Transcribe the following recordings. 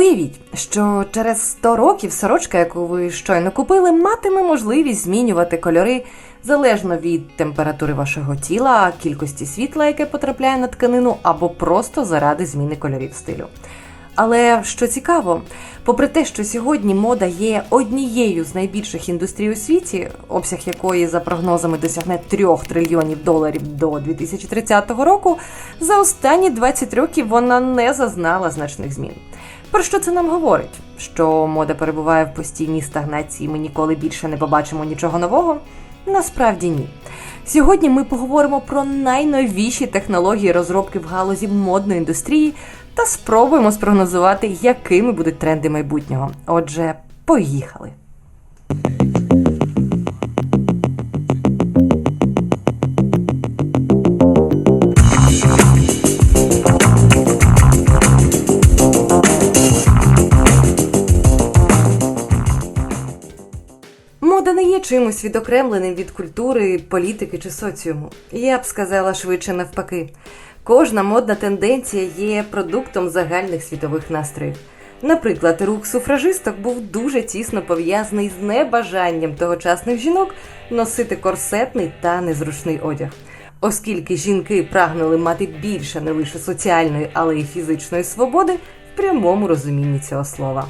Уявіть, що через 100 років сорочка, яку ви щойно купили, матиме можливість змінювати кольори залежно від температури вашого тіла, кількості світла, яке потрапляє на тканину, або просто заради зміни кольорів стилю. Але що цікаво, попри те, що сьогодні мода є однією з найбільших індустрій у світі, обсяг якої за прогнозами досягне 3 трильйонів доларів до 2030 року, за останні 20 років вона не зазнала значних змін. Про що це нам говорить? Що мода перебуває в постійній стагнації, ми ніколи більше не побачимо нічого нового? Насправді ні. Сьогодні ми поговоримо про найновіші технології розробки в галузі модної індустрії та спробуємо спрогнозувати, якими будуть тренди майбутнього. Отже, поїхали! Чимось відокремленим від культури, політики чи соціуму. Я б сказала швидше навпаки. Кожна модна тенденція є продуктом загальних світових настроїв. Наприклад, рух суфражисток був дуже тісно пов'язаний з небажанням тогочасних жінок носити корсетний та незручний одяг. Оскільки жінки прагнули мати більше не лише соціальної, але й фізичної свободи в прямому розумінні цього слова.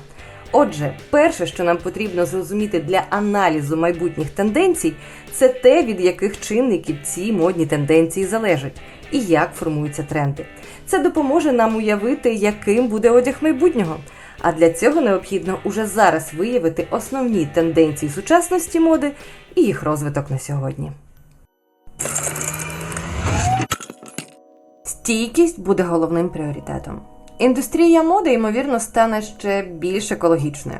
Отже, перше, що нам потрібно зрозуміти для аналізу майбутніх тенденцій, це те, від яких чинників ці модні тенденції залежать і як формуються тренди. Це допоможе нам уявити, яким буде одяг майбутнього. А для цього необхідно уже зараз виявити основні тенденції сучасності моди і їх розвиток на сьогодні. Стійкість буде головним пріоритетом. Індустрія моди, ймовірно, стане ще більш екологічною.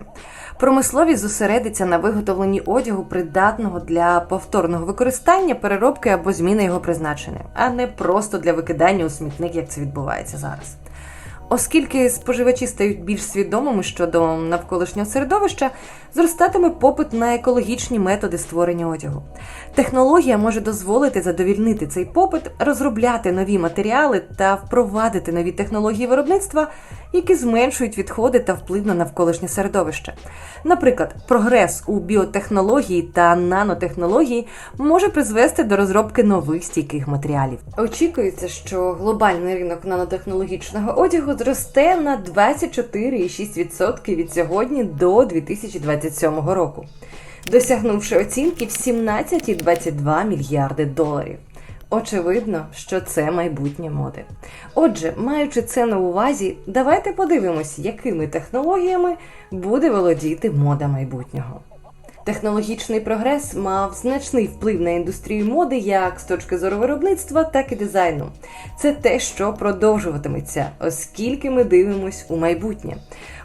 Промисловість зосередиться на виготовленні одягу, придатного для повторного використання, переробки або зміни його призначення, а не просто для викидання у смітник, як це відбувається зараз. Оскільки споживачі стають більш свідомими щодо навколишнього середовища, зростатиме попит на екологічні методи створення одягу. Технологія може дозволити задовільнити цей попит, розробляти нові матеріали та впровадити нові технології виробництва, які зменшують відходи та вплив на навколишнє середовище. Наприклад, прогрес у біотехнології та нанотехнології може призвести до розробки нових стійких матеріалів. Очікується, що глобальний ринок нанотехнологічного одягу зросте на 24,6% від сьогодні до 2027 року, досягнувши оцінки в 17,22 мільярди доларів. Очевидно, що це майбутнє моди. Отже, маючи це на увазі, давайте подивимось, якими технологіями буде володіти мода майбутнього. Технологічний прогрес мав значний вплив на індустрію моди як з точки зору виробництва, так і дизайну. Це те, що продовжуватиметься, оскільки ми дивимось у майбутнє.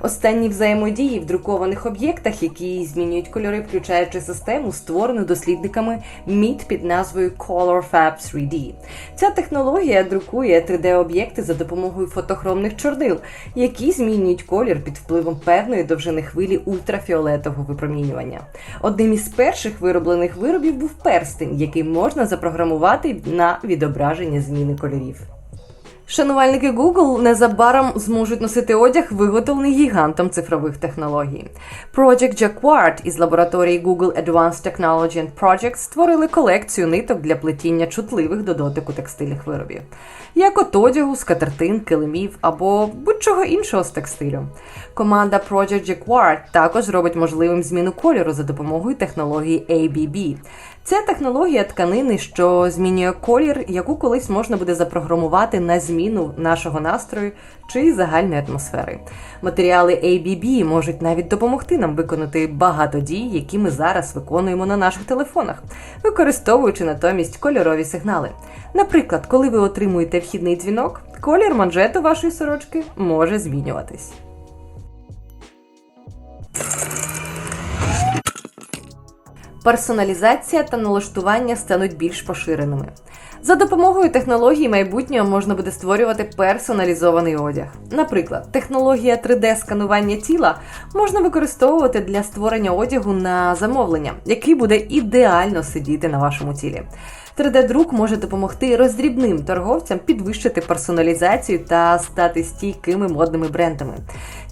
Останні взаємодії в друкованих об'єктах, які змінюють кольори, включаючи систему, створену дослідниками MIT під назвою Color Fab 3D. Ця технологія друкує 3D-об'єкти за допомогою фотохромних чорнил, які змінюють колір під впливом певної довжини хвилі ультрафіолетового випромінювання. Одним із перших вироблених виробів був перстень, який можна запрограмувати на відображення зміни кольорів. Шанувальники Google незабаром зможуть носити одяг, виготовлений гігантом цифрових технологій. Project Jacquard із лабораторії Google Advanced Technology and Projects створили колекцію ниток для плетіння чутливих до дотику текстильних виробів, як от одягу, скатертин, килимів або будь-чого іншого з текстилю. Команда Project Jacquard також робить можливим зміну кольору за допомогою технології ABB. Це технологія тканини, що змінює колір, яку колись можна буде запрограмувати на зміну нашого настрою чи загальної атмосфери. Матеріали ABB можуть навіть допомогти нам виконати багато дій, які ми зараз виконуємо на наших телефонах, використовуючи натомість кольорові сигнали. Наприклад, коли ви отримуєте вхідний дзвінок, колір манжету вашої сорочки може змінюватись. Персоналізація та налаштування стануть більш поширеними. За допомогою технологій майбутнього можна буде створювати персоналізований одяг. Наприклад, технологія 3D-сканування тіла можна використовувати для створення одягу на замовлення, який буде ідеально сидіти на вашому тілі. 3D-друк може допомогти роздрібним торговцям підвищити персоналізацію та стати стійкими модними брендами.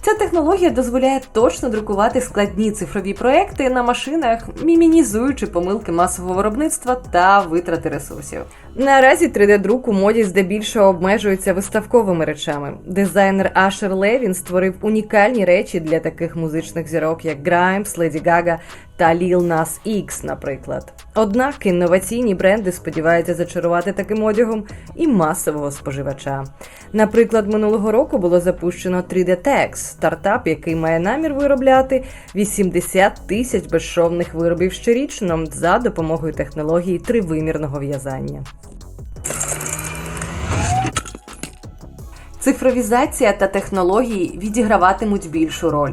Ця технологія дозволяє точно друкувати складні цифрові проекти на машинах, мінімізуючи помилки масового виробництва та витрати ресурсів. Наразі 3D-друк у моді здебільшого обмежується виставковими речами. Дизайнер Ашер Левін створив унікальні речі для таких музичних зірок, як Граймс, Леді Гага та Lil Nas X, наприклад. Однак інноваційні бренди сподіваються зачарувати таким одягом і масового споживача. Наприклад, минулого року було запущено 3D Tex, стартап, який має намір виробляти 80 тисяч безшовних виробів щорічно за допомогою технології тривимірного в'язання. Цифровізація та технології відіграватимуть більшу роль.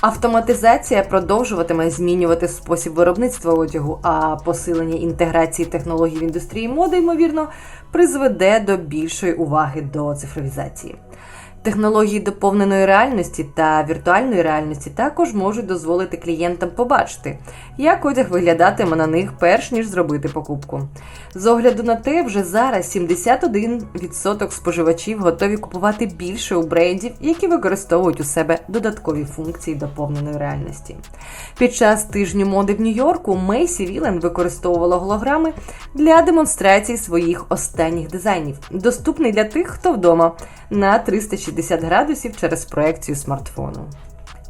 Автоматизація продовжуватиме змінювати спосіб виробництва одягу, а посилення інтеграції технологій в індустрії моди, ймовірно, призведе до більшої уваги до цифровізації. Технології доповненої реальності та віртуальної реальності також можуть дозволити клієнтам побачити, як одяг виглядатиме на них перш ніж зробити покупку. З огляду на те, вже зараз 71% споживачів готові купувати більше у брендів, які використовують у себе додаткові функції доповненої реальності. Під час тижню моди в Нью-Йорку Мейсі Вілен використовувала голограми для демонстрації своїх останніх дизайнів, доступний для тих, хто вдома на 360 градусів через проекцію смартфону.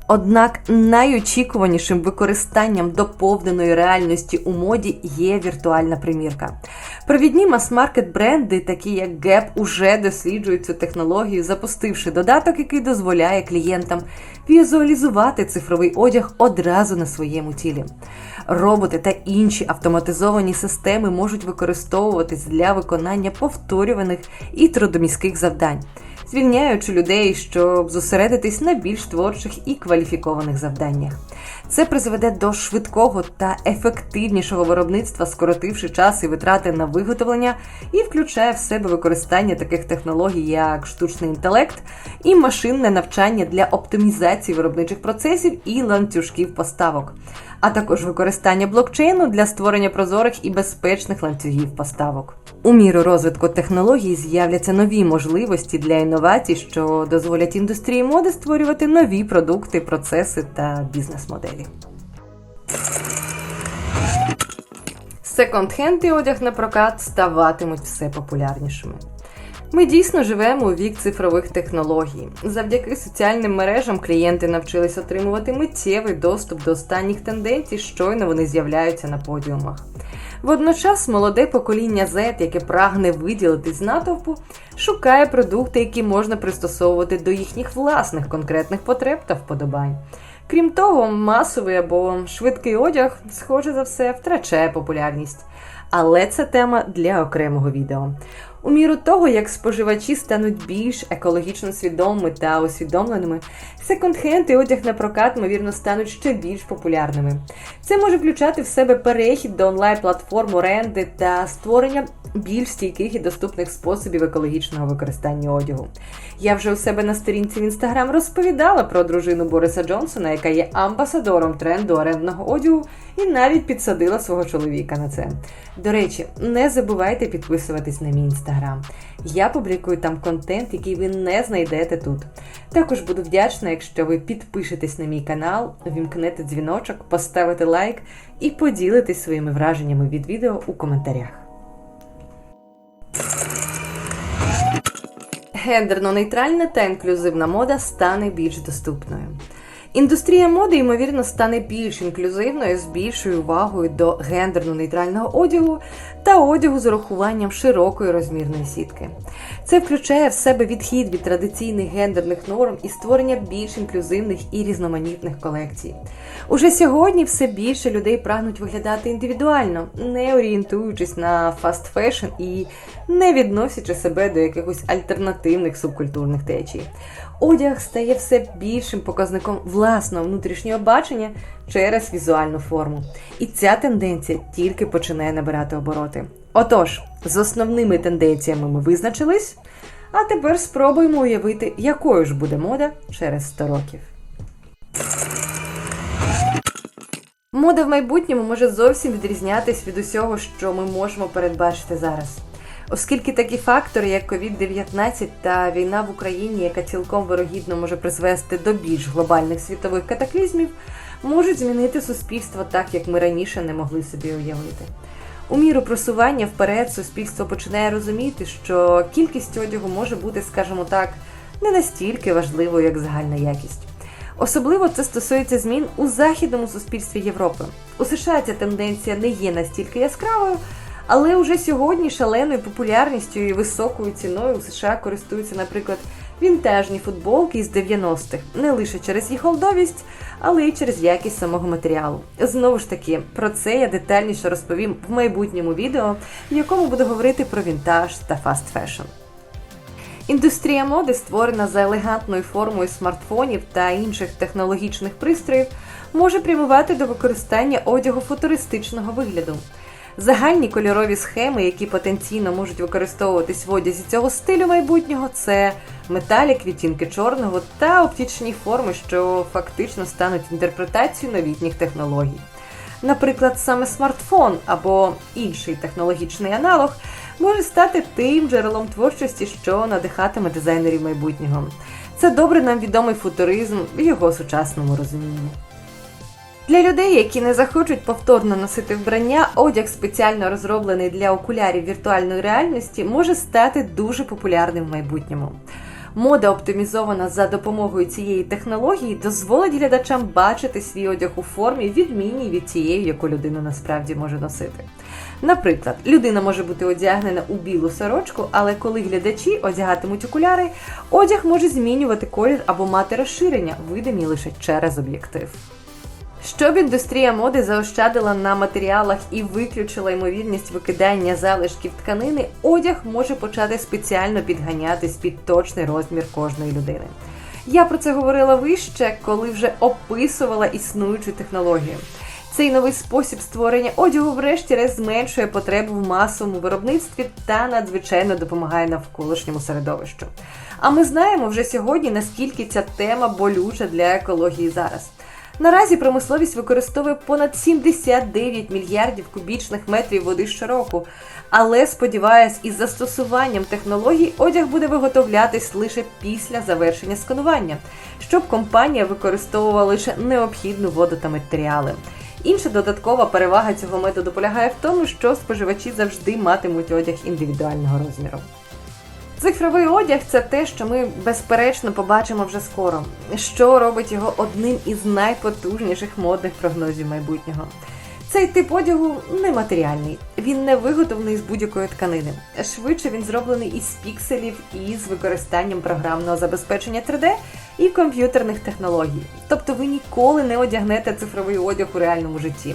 Однак найочікуванішим використанням доповненої реальності у моді є віртуальна примірка. Провідні мас-маркет бренди, такі як Gap, уже досліджують цю технологію, запустивши додаток, який дозволяє клієнтам візуалізувати цифровий одяг одразу на своєму тілі. Роботи та інші автоматизовані системи можуть використовуватись для виконання повторюваних і трудоміських завдань звільняючи людей, щоб зосередитись на більш творчих і кваліфікованих завданнях. Це призведе до швидкого та ефективнішого виробництва, скоротивши час і витрати на виготовлення, і включає в себе використання таких технологій, як штучний інтелект і машинне навчання для оптимізації виробничих процесів і ланцюжків поставок, а також використання блокчейну для створення прозорих і безпечних ланцюгів поставок. У міру розвитку технологій з'являться нові можливості для інновацій, що дозволять індустрії моди створювати нові продукти, процеси та бізнес-моделі. Секонд-хенд і одяг на прокат ставатимуть все популярнішими. Ми дійсно живемо у вік цифрових технологій. Завдяки соціальним мережам клієнти навчились отримувати миттєвий доступ до останніх тенденцій, щойно вони з'являються на подіумах. Водночас молоде покоління Z, яке прагне виділитись з натовпу, шукає продукти, які можна пристосовувати до їхніх власних конкретних потреб та вподобань. Крім того, масовий або швидкий одяг, схоже за все, втрачає популярність. Але це тема для окремого відео. У міру того, як споживачі стануть більш екологічно свідомими та усвідомленими, секонд-хенд і одяг на прокат, ймовірно, стануть ще більш популярними. Це може включати в себе перехід до онлайн-платформ оренди та створення більш стійких і доступних способів екологічного використання одягу. Я вже у себе на сторінці в інстаграм розповідала про дружину Бориса Джонсона, яка є амбасадором тренду орендного одягу, і навіть підсадила свого чоловіка на це. До речі, не забувайте підписуватись на мій інстаграм. Я публікую там контент, який ви не знайдете тут. Також буду вдячна, якщо ви підпишетесь на мій канал, вімкнете дзвіночок, поставите лайк і поділитесь своїми враженнями від відео у коментарях. Гендерно-нейтральна та інклюзивна мода стане більш доступною. Індустрія моди, ймовірно, стане більш інклюзивною з більшою увагою до гендерно-нейтрального одягу та одягу з урахуванням широкої розмірної сітки. Це включає в себе відхід від традиційних гендерних норм і створення більш інклюзивних і різноманітних колекцій. Уже сьогодні все більше людей прагнуть виглядати індивідуально, не орієнтуючись на фаст фешн і не відносячи себе до якихось альтернативних субкультурних течій. Одяг стає все більшим показником власного внутрішнього бачення через візуальну форму. І ця тенденція тільки починає набирати обороти. Отож, з основними тенденціями ми визначились, а тепер спробуємо уявити, якою ж буде мода через 100 років. Мода в майбутньому може зовсім відрізнятись від усього, що ми можемо передбачити зараз. Оскільки такі фактори, як COVID-19 та війна в Україні, яка цілком вирогідно може призвести до більш глобальних світових катаклізмів, можуть змінити суспільство так, як ми раніше не могли собі уявити. У міру просування вперед суспільство починає розуміти, що кількість одягу може бути, скажімо так, не настільки важливою, як загальна якість. Особливо це стосується змін у західному суспільстві Європи. У США ця тенденція не є настільки яскравою, але уже сьогодні шаленою популярністю і високою ціною у США користуються, наприклад, вінтажні футболки з 90-х, не лише через їх олдовість, але й через якість самого матеріалу. Знову ж таки, про це я детальніше розповім в майбутньому відео, в якому буду говорити про вінтаж та фаст фешн. Індустрія моди, створена за елегантною формою смартфонів та інших технологічних пристроїв, може прямувати до використання одягу футуристичного вигляду. Загальні кольорові схеми, які потенційно можуть використовуватись в одязі цього стилю майбутнього, це металік, відтінки чорного та оптичні форми, що фактично стануть інтерпретацією новітніх технологій. Наприклад, саме смартфон або інший технологічний аналог може стати тим джерелом творчості, що надихатиме дизайнерів майбутнього. Це добре нам відомий футуризм в його сучасному розумінні. Для людей, які не захочуть повторно носити вбрання, одяг, спеціально розроблений для окулярів віртуальної реальності, може стати дуже популярним в майбутньому. Мода, оптимізована за допомогою цієї технології, дозволить глядачам бачити свій одяг у формі, відмінній від тієї, яку людина насправді може носити. Наприклад, людина може бути одягнена у білу сорочку, але коли глядачі одягатимуть окуляри, одяг може змінювати колір або мати розширення, видимі лише через об'єктив. Щоб індустрія моди заощадила на матеріалах і виключила ймовірність викидання залишків тканини, одяг може почати спеціально підганятись під точний розмір кожної людини. Я про це говорила вище, коли вже описувала існуючу технологію. Цей новий спосіб створення одягу, врешті-решт, зменшує потребу в масовому виробництві та надзвичайно допомагає навколишньому середовищу. А ми знаємо вже сьогодні, наскільки ця тема болюча для екології зараз. Наразі промисловість використовує понад 79 мільярдів кубічних метрів води щороку. Але сподіваюсь, із застосуванням технологій одяг буде виготовлятись лише після завершення сканування, щоб компанія використовувала лише необхідну воду та матеріали. Інша додаткова перевага цього методу полягає в тому, що споживачі завжди матимуть одяг індивідуального розміру. Цифровий одяг це те, що ми безперечно побачимо вже скоро, що робить його одним із найпотужніших модних прогнозів майбутнього. Цей тип одягу нематеріальний, він не виготовлений з будь-якої тканини. Швидше він зроблений із пікселів і з використанням програмного забезпечення 3D і комп'ютерних технологій. Тобто ви ніколи не одягнете цифровий одяг у реальному житті.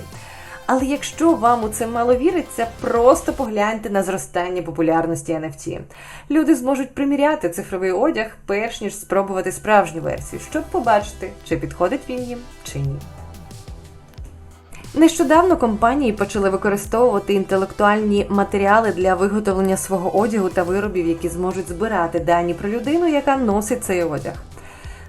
Але якщо вам у це мало віриться, просто погляньте на зростання популярності NFT. Люди зможуть приміряти цифровий одяг, перш ніж спробувати справжню версію, щоб побачити, чи підходить він їм, чи ні. Нещодавно компанії почали використовувати інтелектуальні матеріали для виготовлення свого одягу та виробів, які зможуть збирати дані про людину, яка носить цей одяг.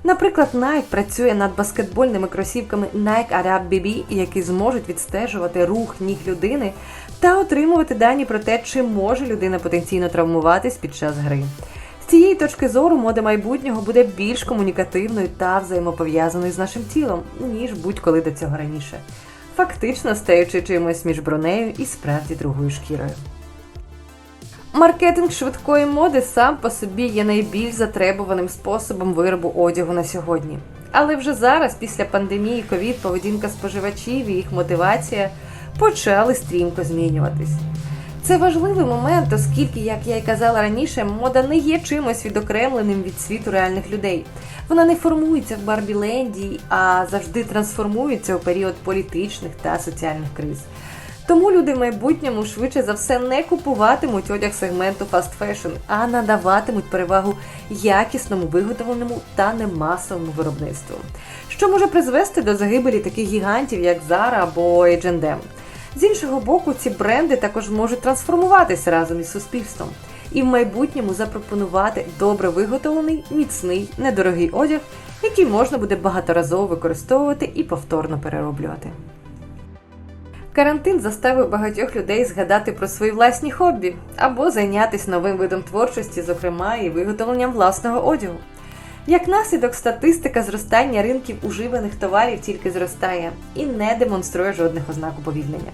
Наприклад, Nike працює над баскетбольними кросівками Nike Arab BB, які зможуть відстежувати рух ніг людини та отримувати дані про те, чи може людина потенційно травмуватись під час гри. З цієї точки зору мода майбутнього буде більш комунікативною та взаємопов'язаною з нашим тілом, ніж будь-коли до цього раніше, фактично стаючи чимось між бронею і справді другою шкірою. Маркетинг швидкої моди сам по собі є найбільш затребуваним способом виробу одягу на сьогодні. Але вже зараз, після пандемії ковід, поведінка споживачів і їх мотивація почали стрімко змінюватись. Це важливий момент, оскільки, як я й казала раніше, мода не є чимось відокремленим від світу реальних людей. Вона не формується в Барбіленді, а завжди трансформується у період політичних та соціальних криз. Тому люди в майбутньому швидше за все не купуватимуть одяг сегменту fast fashion, а надаватимуть перевагу якісному виготовленому та немасовому виробництву, що може призвести до загибелі таких гігантів, як Zara або H&M. З іншого боку, ці бренди також можуть трансформуватися разом із суспільством і в майбутньому запропонувати добре виготовлений, міцний, недорогий одяг, який можна буде багаторазово використовувати і повторно перероблювати. Карантин заставив багатьох людей згадати про свої власні хобі або зайнятися новим видом творчості, зокрема і виготовленням власного одягу. Як наслідок, статистика зростання ринків уживаних товарів тільки зростає і не демонструє жодних ознак уповільнення.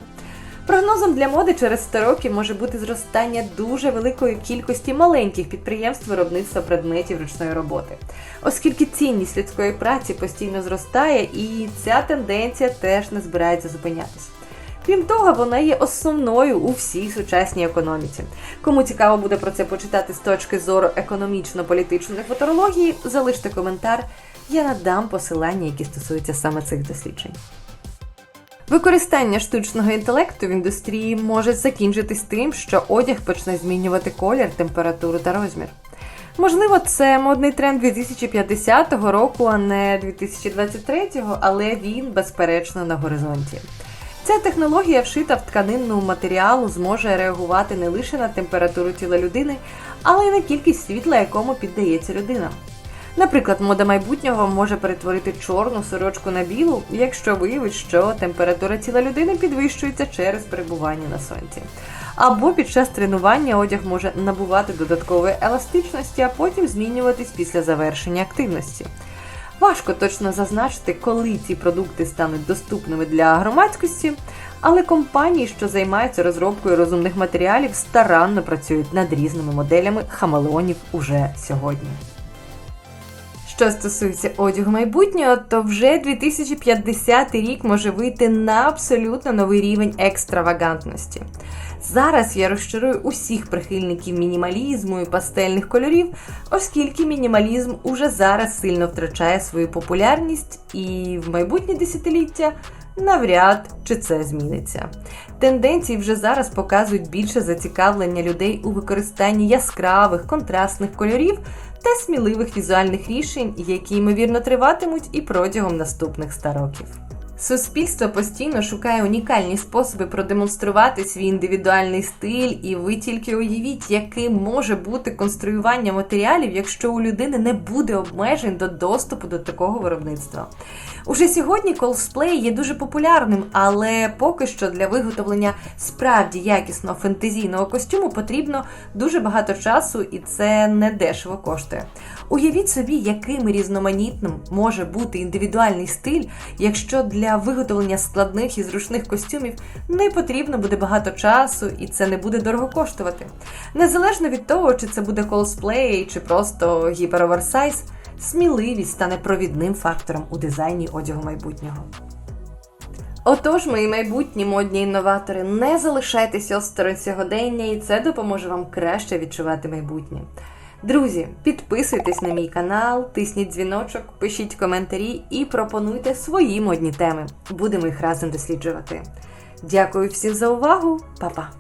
Прогнозом для моди через 100 років може бути зростання дуже великої кількості маленьких підприємств виробництва предметів ручної роботи, оскільки цінність людської праці постійно зростає, і ця тенденція теж не збирається зупинятись. Крім того, вона є основною у всій сучасній економіці. Кому цікаво буде про це почитати з точки зору економічно-політичної футурології, залиште коментар. Я надам посилання, які стосуються саме цих досліджень. Використання штучного інтелекту в індустрії може закінчитись тим, що одяг почне змінювати колір, температуру та розмір. Можливо, це модний тренд 2050 року, а не 2023, але він безперечно на горизонті. Ця технологія, вшита в тканинну матеріалу, зможе реагувати не лише на температуру тіла людини, але й на кількість світла, якому піддається людина. Наприклад, мода майбутнього може перетворити чорну сорочку на білу, якщо виявить, що температура тіла людини підвищується через перебування на сонці. Або під час тренування одяг може набувати додаткової еластичності, а потім змінюватись після завершення активності. Важко точно зазначити, коли ці продукти стануть доступними для громадськості, але компанії, що займаються розробкою розумних матеріалів, старанно працюють над різними моделями хамелеонів уже сьогодні. Що стосується одягу майбутнього, то вже 2050 рік може вийти на абсолютно новий рівень екстравагантності. Зараз я розчарую усіх прихильників мінімалізму і пастельних кольорів, оскільки мінімалізм уже зараз сильно втрачає свою популярність, і в майбутнє десятиліття навряд чи це зміниться. Тенденції вже зараз показують більше зацікавлення людей у використанні яскравих контрастних кольорів та сміливих візуальних рішень, які ймовірно триватимуть і протягом наступних 100 років. Суспільство постійно шукає унікальні способи продемонструвати свій індивідуальний стиль, і ви тільки уявіть, яким може бути конструювання матеріалів, якщо у людини не буде обмежень до доступу до такого виробництва. Уже сьогодні колсплей є дуже популярним, але поки що для виготовлення справді якісного фентезійного костюму потрібно дуже багато часу, і це не дешево коштує. Уявіть собі, яким різноманітним може бути індивідуальний стиль, якщо для виготовлення складних і зручних костюмів не потрібно буде багато часу, і це не буде дорого коштувати. Незалежно від того, чи це буде колсплей, чи просто гіпероверсайз, сміливість стане провідним фактором у дизайні одягу майбутнього. Отож, мої майбутні модні інноватори, не залишайтеся осторонь сьогодення, і це допоможе вам краще відчувати майбутнє. Друзі, підписуйтесь на мій канал, тисніть дзвіночок, пишіть коментарі і пропонуйте свої модні теми. Будемо їх разом досліджувати. Дякую всім за увагу, Па-па!